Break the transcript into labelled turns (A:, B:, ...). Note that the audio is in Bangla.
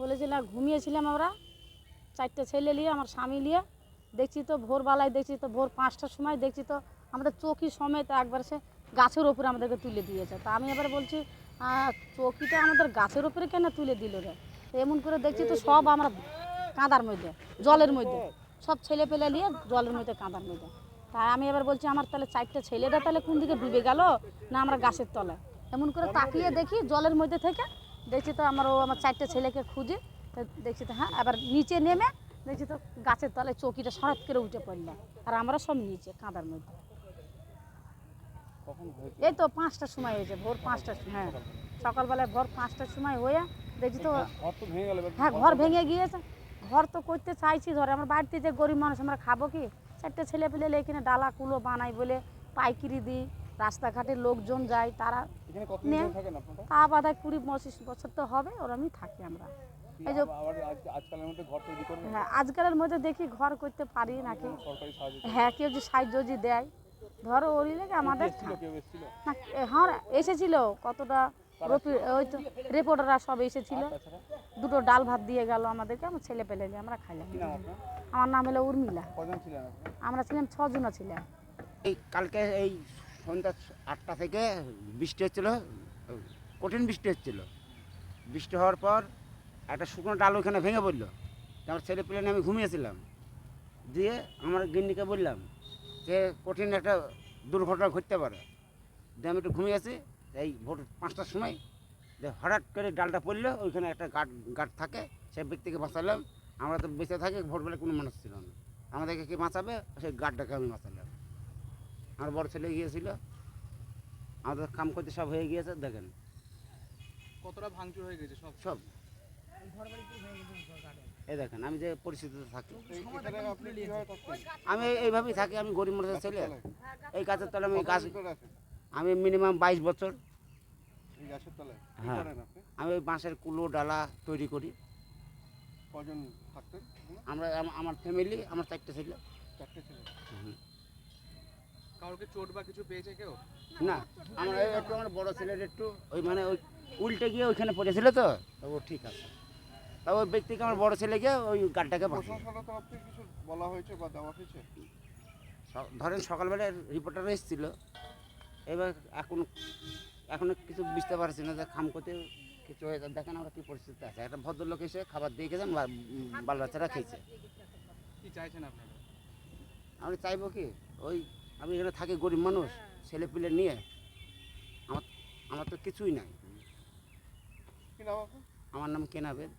A: বলেছিলাম ঘুমিয়েছিলাম আমরা। চারটে ছেলে নিয়ে, আমার স্বামী নিয়ে। দেখছি তো ভোরবেলায়, দেখছি তো ভোর পাঁচটার সময়, দেখছি তো আমাদের চৌকি সমেত একবার সে গাছের ওপরে আমাদেরকে তুলে দিয়েছে। তা আমি এবার বলছি চৌকিটা আমাদের গাছের ওপরে কেন তুলে দিল রে? এমন করে দেখছি তো সব আমরা কাঁদার মধ্যে, জলের মধ্যে। সব ছেলে পেলে নিয়ে জলের মধ্যে কাঁদার মধ্যে। তাই আমি এবার বলছি, আমার তাহলে চারটে ছেলেটা তাহলে কোন দিকে ডুবে গেল? না, আমরা গাছের তলায়। এমন করে তাকিয়ে দেখি জলের মধ্যে থেকে দেখছি তো আমার ও আমার চারটে ছেলেকে খুঁজে তো দেখছি তো হ্যাঁ আবার নিচে নেমে দেখছি তো গাছের তলায় চৌকিটা সরাত করে উঠে পড়ল আর আমরা সব নিচে কাঁদার মধ্যে। এই তো পাঁচটার সময় হয়েছে ভোর পাঁচটার সময় হ্যাঁ সকালবেলায় ভোর পাঁচটার সময় হয়ে দেখছি তো হ্যাঁ ঘর ভেঙে গিয়েছে ঘর তো করতে চাইছি ধরে আমার বাড়িতে যে গরিব মানুষ আমরা খাব কি? চারটে ছেলে পেলে এখানে ডালা কুলো বানাই বলে পাইকিরি দিই রাস্তাঘাটে লোকজন যায় তারা
B: এখানে কতদিন
A: নে।
B: ধরে থাকেন আপনারা?
A: তা বাধা কুড়ি পঁচিশ বছর তো হবে ওরমই থাকি আমরা। এই যে- হ্যাঁ আজকালের মধ্যে দেখি ঘর করতে পারি নাকি হ্যাঁ কেউ যে সাহায্য যদি দেয় ধরো ওরই লেগে আমাদের
B: এসেছিল
A: না হ্যাঁ এসেছিল কতটা ওই তো রিপোর্টাররা সব এসেছিল। দুটো ডাল ভাত দিয়ে গেল আমাদেরকে আমার ছেলে পেলে নিয়ে আমরা খাইলাম। আমার নাম হলো উর্মিলা। আমরা ছিলাম ছজনও ছিলাম।
C: এই কালকে এই সন্ধ্যা আটটা থেকে বৃষ্টি হচ্ছিল, কঠিন বৃষ্টি হচ্ছিল। বৃষ্টি হওয়ার পর একটা শুকনো ডাল ওইখানে ভেঙে পড়ল। আমার ছেলে পেলে নিয়ে আমি ঘুমিয়েছিলাম। দিয়ে আমার গিন্নিকে বললাম যে, কঠিন একটা দুর্ঘটনা ঘটতে পারে। দিয়ে আমি একটু ঘুমিয়েছি। এই ভোর পাঁচটার সময় যে হঠাৎ করে ডালটা পড়ল, ওইখানে একটা গার্ড গার্ড থাকে, সেই ব্যক্তিকে বাঁচালাম। আমরা তো বেঁচে থাকি, ভোরবেলা কোনো মানুষ ছিল না। আমাদেরকে কে বাঁচাবে? সেই গার্ডটাকে আমি বাঁচালাম। আমার বড় ছেলে গিয়েছিল। আমাদের কাম করতে সব হয়ে গিয়েছে দেখেন।
B: কতটা ভাঙচুর হয়ে গেছে সব?
C: সব। এই দেখেন আমি যে পরিস্থিতিতে থাকি। আমি এইভাবেই থাকি আমি গরিব মানুষের ছেলে। এই গাছের তলে আমি গাছ আমি মিনিমাম বাইশ বছর।
B: তলায়?
C: হ্যাঁ। আমি ওই বাঁশের কুলো ডালা তৈরি করি। আমরা আমার ফ্যামিলি আমার চারটে ছেলে।
B: চারটে ছেলে।
C: হুম।
D: কাউকে চোট বা কিছু পেয়েছে কেউ?
C: না আমার একটু আমার বড় ছেলের একটু ওই মানে ওই উল্টে গিয়ে ওইখানে পড়েছিল তো তো ও ঠিক আছে। তা ওই ব্যক্তিকে আমার বড় ছেলে গিয়ে ওই গাড়টাকে
B: কিছু বলা হয়েছে বা দেওয়া হয়েছে?
C: ধরেন সকালবেলা রিপোর্টার এসেছিল এবার এখন এখনও কিছু বুঝতে পারছি না যে খাম করতে কিছু হয়েছে দেখেন আমরা কী পরিস্থিতি আছে। একটা ভদ্রলোক এসে খাবার দিয়ে গেছেন বাল বাচ্চারা খেয়েছে।
D: কি চাইছেন আপনারা?
C: আমি চাইব কি ওই আমি এখানে থাকি গরিব মানুষ ছেলে পিলে নিয়ে। আমার আমার তো কিছুই নাই। আমার নাম কেনাবেদ